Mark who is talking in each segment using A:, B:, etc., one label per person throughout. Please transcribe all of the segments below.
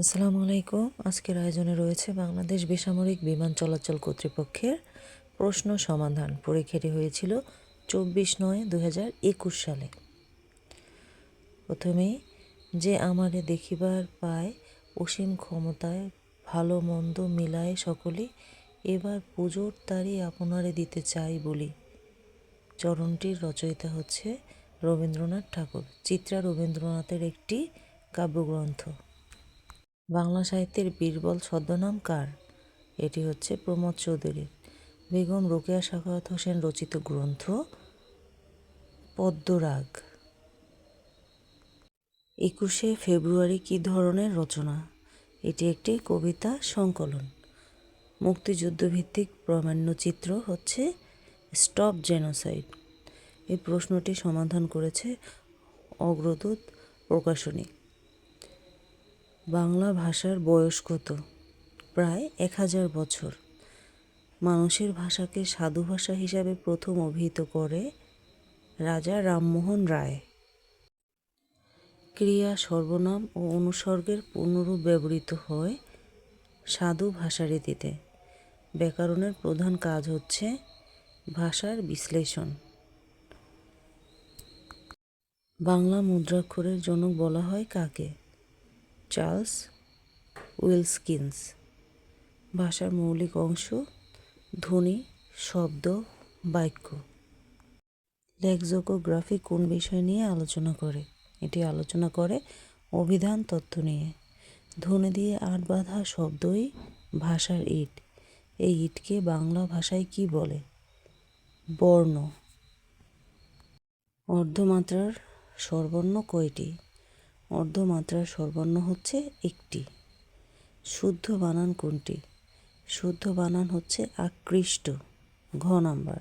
A: আসসালামু আলাইকুম। আজকের আয়োজনে রয়েছে বাংলাদেশ বেসামরিক বিমান চলাচল কর্তৃপক্ষের প্রশ্ন সমাধান। পরীক্ষাটি হয়েছিল চব্বিশ নয় দু সালে। প্রথমেই যে আমারে দেখিবার পায় অসীম ক্ষমতায় ভালো মন্দ মিলায় সকলে, এবার পুজোর তারি আপনারে দিতে চাই বলি। চরণটির রচয়িতা হচ্ছে রবীন্দ্রনাথ ঠাকুর। চিত্রা রবীন্দ্রনাথের একটি কাব্যগ্রন্থ। বাংলা সাহিত্যের বীরবল ছদ্মনাম কার? এটি হচ্ছে প্রমোদ চৌধুরীর। বেগম রোকেয়া সাখাওয়াত হোসেন রচিত গ্রন্থ পদ্মরাগ। একুশে ফেব্রুয়ারি কী ধরনের রচনা? এটি একটি কবিতা সংকলন। মুক্তিযুদ্ধভিত্তিক প্রামাণ্যচিত্র হচ্ছে স্টপ জেনোসাইড। এই প্রশ্নটি সমাধান করেছে অগ্রদূত প্রকাশনী বাংলা ভাষার বয়স কত? প্রায় এক হাজার বছর। মানুষের ভাষাকে সাধু ভাষা হিসাবে প্রথম অভিহিত করে রাজা রামমোহন রায়। ক্রিয়া, সর্বনাম ও অনুসর্গের পুনরূপ ব্যবহৃত হয় সাধু ভাষারীতিতে ব্যাকরণের প্রধান কাজ হচ্ছে ভাষার বিশ্লেষণ। বাংলা মুদ্রাক্ষরের জনক বলা হয় কাকে? Charles Wilkins. ভাষার মৌলিক অংশ, ধ্বনি, শব্দ, বাক্য। লেক্সোকোগ্রাফি কোন বিষয় নিয়ে আলোচনা করে? এটি আলোচনা করে অভিধান তথ্য নিয়ে। ধ্বনি দিয়ে আট বাঁধা শব্দই ভাষার ইট। এই ইটকে বাংলা ভাষায় কি বলে? বর্ণ। অর্ধমাত্রার সর্বর্ণ কয়টি? অর্ধমাত্রার সর্বর্ণ হচ্ছে একটি। শুদ্ধ বানান কোনটি? শুদ্ধ বানান হচ্ছে আকৃষ্ট, ঘ নাম্বার।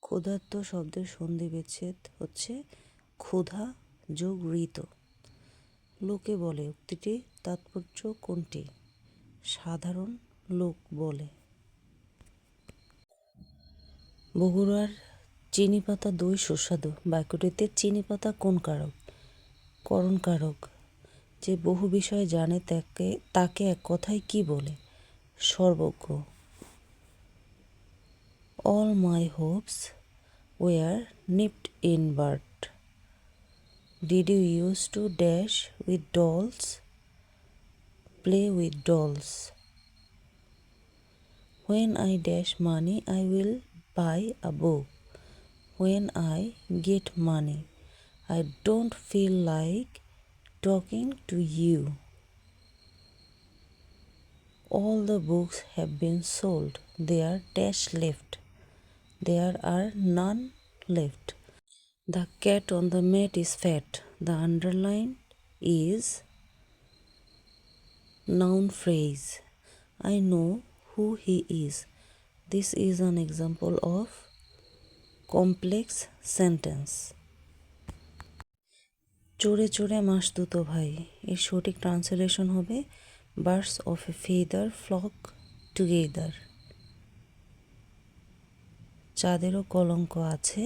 A: ক্ষুধার্ত শব্দের সন্ধি বিচ্ছেদ হচ্ছে ক্ষুধা যোগ ঋত। লোকে বলে, উক্তিটি তাৎপর্য কোনটি? সাধারণ লোক বলে। বগুড়ার চিনি পাতা দই সুস্বাদু। বাক্যটিতে চিনি পাতা কোন কারক? করণ কারক যে বহু বিষয় জানে তাকে তাকে এক কথায় কি বলে? সর্বজ্ঞ। All my hopes were nipped in bud did you use to dash with dolls play with dolls when I dash money I will buy a book. When I get money, I don't feel like talking to you. All the books have been sold. There are dash left. There are none left. The cat on the mat is fat. The underline is noun phrase. I know who he is. This is an example of complex sentence. চোরে চোরে মাস দুটো ভাই। এর সঠিক translation হবে birds of a feather flock together. চাঁদেরও কলঙ্ক আছে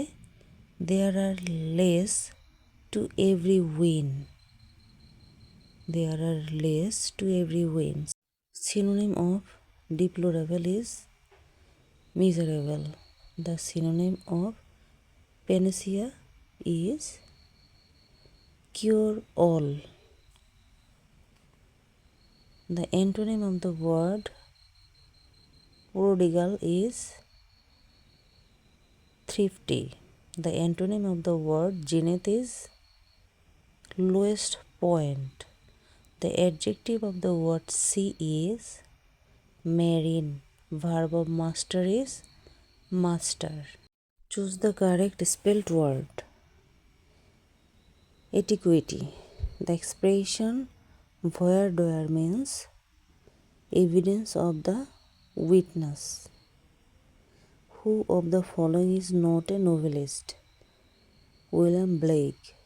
A: there are lees to every wine there are lees to every wine synonym of deplorable is miserable the synonym of panacea is cure all. The antonym of the word prodigal is thrifty. The antonym of the word zenith is lowest point. The adjective of the word sea is marine. Verb of master is master. Choose the correct spelled word etiquette the expression voir dire means evidence of the witness who of the following is not a novelist william blake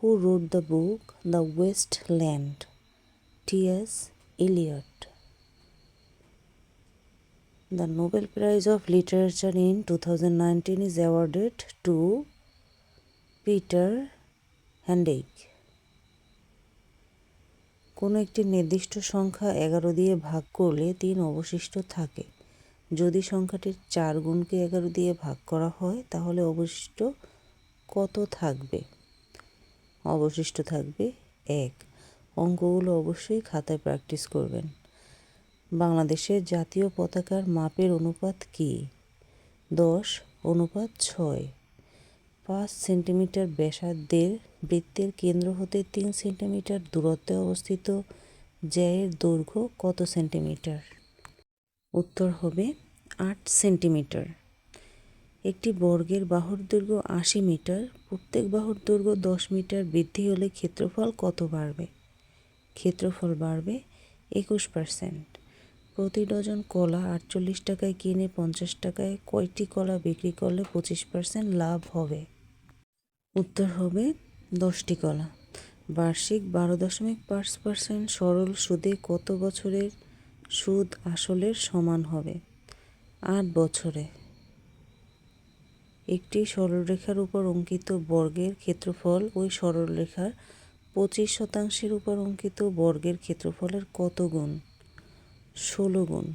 A: who wrote the book The West Land? T.S. Eliot. The Nobel Prize of Literature in 2019 is awarded to Peter Handke. কোনো একটি নির্দিষ্ট সংখ্যা এগারো দিয়ে ভাগ করলে তিন অবশিষ্ট থাকে। যদি সংখ্যাটির চার গুণকে এগারো দিয়ে ভাগ করা হয়, তাহলে অবশিষ্ট কত থাকবে? অবশিষ্ট থাকবে এক। অঙ্কগুলো অবশ্যই খাতায় প্র্যাকটিস করবেন। বাংলাদেশের জাতীয় পতাকার মাপের অনুপাত কী? দশ, অনুপাত ছয়। পাঁচ সেন্টিমিটার ব্যাসার্ধের বৃত্তের কেন্দ্র হতে তিন সেন্টিমিটার দূরত্বে অবস্থিত জ্যায়ের দৈর্ঘ্য কত সেন্টিমিটার? উত্তর হবে আট সেন্টিমিটার। একটি বর্গের বাহুর দৈর্ঘ্য আশি মিটার, প্রত্যেক বাহুর দৈর্ঘ্য দশ মিটার বৃদ্ধি হলে ক্ষেত্রফল কত বাড়বে? ক্ষেত্রফল বাড়বে একুশ পার্সেন্ট। প্রতি ডজন কলা আটচল্লিশ টাকায় কিনে পঞ্চাশ টাকায় কয়টি কলা বিক্রি করলে পঁচিশ পার্সেন্ট লাভ হবে? উত্তর হবে দশটি কলা। বার্ষিক বারো দশমিক পাঁচ পার্সেন্ট সরল সুদে কত বছরের সুদ আসলের সমান হবে? আট বছরে। একটি সরলরেখার উপর অঙ্কিত বর্গের ক্ষেত্রফল, ওই সরলরেখার পঁচিশ শতাংশের উপর অঙ্কিত বর্গের ক্ষেত্রফলের কত গুণ? ষোলো গুণ।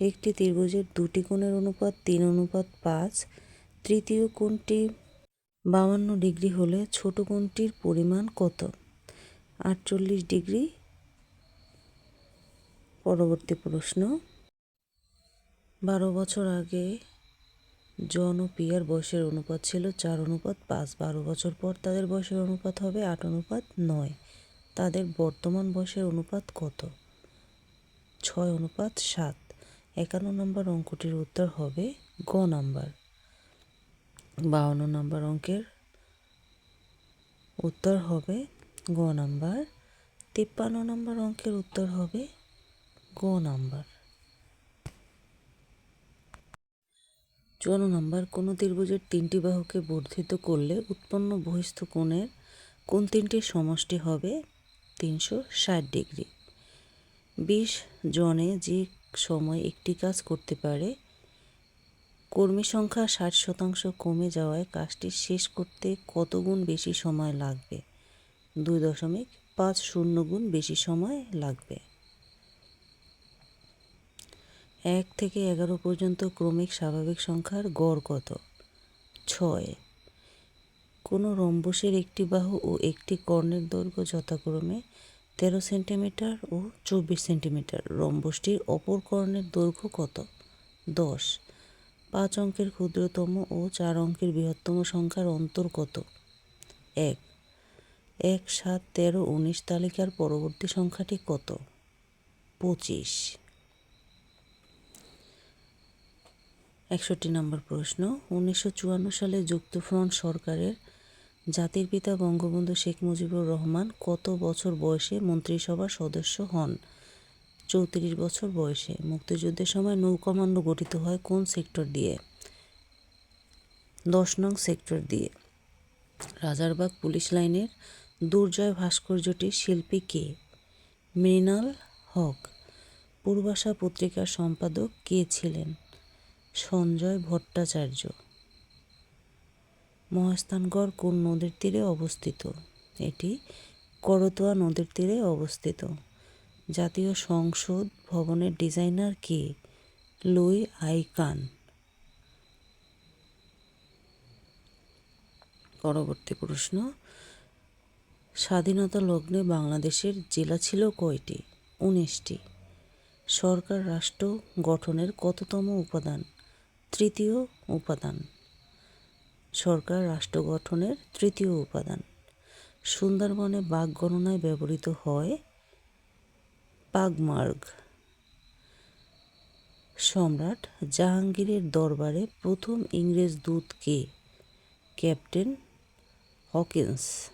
A: একটি ত্রিভুজের দুটি কোণের অনুপাত তিন, অনুপাত পাঁচ। তৃতীয় কোণটি বাউান্ন ডিগ্রি হলে ছোট কোণটির পরিমাণ কত? আটচল্লিশ ডিগ্রি। পরবর্তী প্রশ্ন। বারো বছর আগে জন ও পিয়ার বয়সের অনুপাত ছিল চার অনুপাত পাঁচ। বারো বছর পর তাদের বয়সের অনুপাত হবে আট অনুপাত নয়। তাদের বর্তমান বয়সের অনুপাত কত? ছয় অনুপাত সাত। একান্ন নম্বর অঙ্কটির উত্তর হবে গ নাম্বার। বাউন্ন নম্বর অঙ্কের উত্তর হবে গ নাম্বার। তিপ্পান্ন নম্বর অঙ্কের উত্তর হবে গ নাম্বার। চুয়ান্ন নম্বর, কোনো ত্রিভুজের তিনটি বাহুকে বর্ধিত করলে উৎপন্ন বহিস্থ কোণের কোন তিনটির সমষ্টি হবে তিনশো ষাট ডিগ্রি? বিশ জনে যে সময় একটি কাজ করতে পারে কর্মী সংখ্যা ষাট শতাংশ কমে যাওয়ায় কাজটি শেষ করতে কত গুণ বেশি সময় লাগবে? দুই দশমিক পাঁচ শূন্য গুণ বেশি সময় লাগবে। এক থেকে এগারো পর্যন্ত ক্রমিক স্বাভাবিক সংখ্যার গড় কত? ছয়। কোনো রম্বসের একটি বাহু ও একটি কর্ণের দৈর্ঘ্য যথাক্রমে তেরো সেন্টিমিটার ও চব্বিশ সেন্টিমিটার। রম্বসটির অপর কর্ণের দৈর্ঘ্য কত? দশ। পাঁচ অঙ্কের ক্ষুদ্রতম ও চার অঙ্কের বৃহত্তম সংখ্যার অন্তর কত? এক। এক, সাত, তেরো, উনিশ তালিকার পরবর্তী সংখ্যাটি কত? পঁচিশ। একষট্টি নম্বর প্রশ্ন। উনিশশো চুয়ান্ন সালে যুক্তফ্রন্ট সরকারের জাতির পিতা বঙ্গবন্ধু শেখ মুজিবুর রহমান কত বছর বয়সে মন্ত্রিসভার সদস্য হন? চৌত্রিশ বছর বয়সে মুক্তিযুদ্ধের সময় নৌ কমান্ডো গঠিত হয় কোন সেক্টর দিয়ে? দশ নং সেক্টর দিয়ে। রাজারবাগ পুলিশ লাইনের দুর্জয় ভাস্কর্যটির শিল্পী কে? মৃণাল হক। পূর্বাশা পত্রিকার সম্পাদক কে ছিলেন? সঞ্জয় ভট্টাচার্য। মহাস্থানগড় কোন নদীর তীরে অবস্থিত? এটি করতোয়া নদীর তীরে অবস্থিত। জাতীয় সংসদ ভবনের ডিজাইনার কে? Luis icon. পরবর্তী প্রশ্ন। স্বাধীনতা লগ্নে বাংলাদেশের জেলা ছিল কয়টি? উনিশটি। সরকার রাষ্ট্র গঠনের কততম উপাদান? তৃতীয় উপাদান। সরকার রাষ্ট্র গঠনের তৃতীয় উপাদান। সুন্দরবনে বাঘ গণনায় ব্যবহৃত হয় পাগমার্গ। সম্রাট জাহাঙ্গীরের দরবারে প্রথম ইংরেজ দূত কে? Captain Hawkins.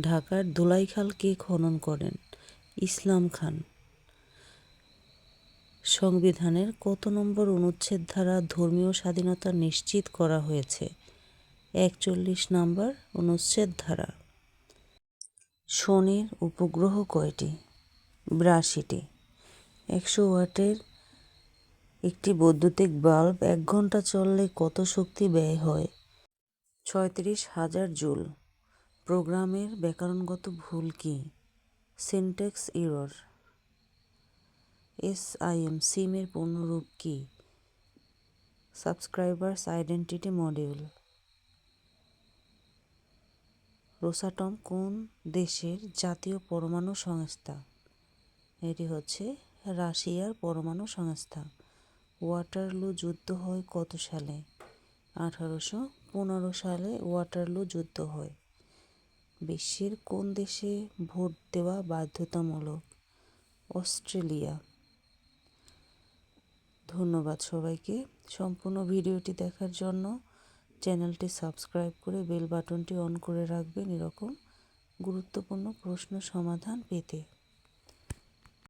A: ঢাকার ধুলাইখাল কে খনন করেন ইসলাম খান। সংবিধানের কত নম্বর অনুচ্ছেদ দ্বারা ধর্মীয় স্বাধীনতা নিশ্চিত করা হয়েছে? একচল্লিশ নম্বর অনুচ্ছেদ ধারা। শনির উপগ্রহ কয়টি? বিরাশিটি। একশো ওয়াটের একটি বৈদ্যুতিক বাল্ব এক ঘণ্টা চললে কত শক্তি ব্যয় হয়? ছয়ত্রিশ হাজার জুল। প্রোগ্রামের ব্যাকরণগত ভুল কি? Syntax error. S I M সিমের পূর্ণরূপ কি? Subscribers identity module. রোসাটম কোন দেশের জাতীয় পরমাণু সংস্থা? এটি হচ্ছে রাশিয়ার পরমাণু সংস্থা। ওয়াটারলু যুদ্ধ হয় কত সালে? আঠারোশো পনেরো সালে ওয়াটারলু যুদ্ধ হয়। বিশ্বের কোন দেশে ভোট দেওয়া বাধ্যতামূলক? অস্ট্রেলিয়া। ধন্যবাদ সবাইকে সম্পূর্ণ ভিডিওটি দেখার জন্য। চ্যানেলটি সাবস্ক্রাইব করে বেল বাটনটি অন করে রাখবেন এরকম গুরুত্বপূর্ণ প্রশ্ন সমাধান পেতে।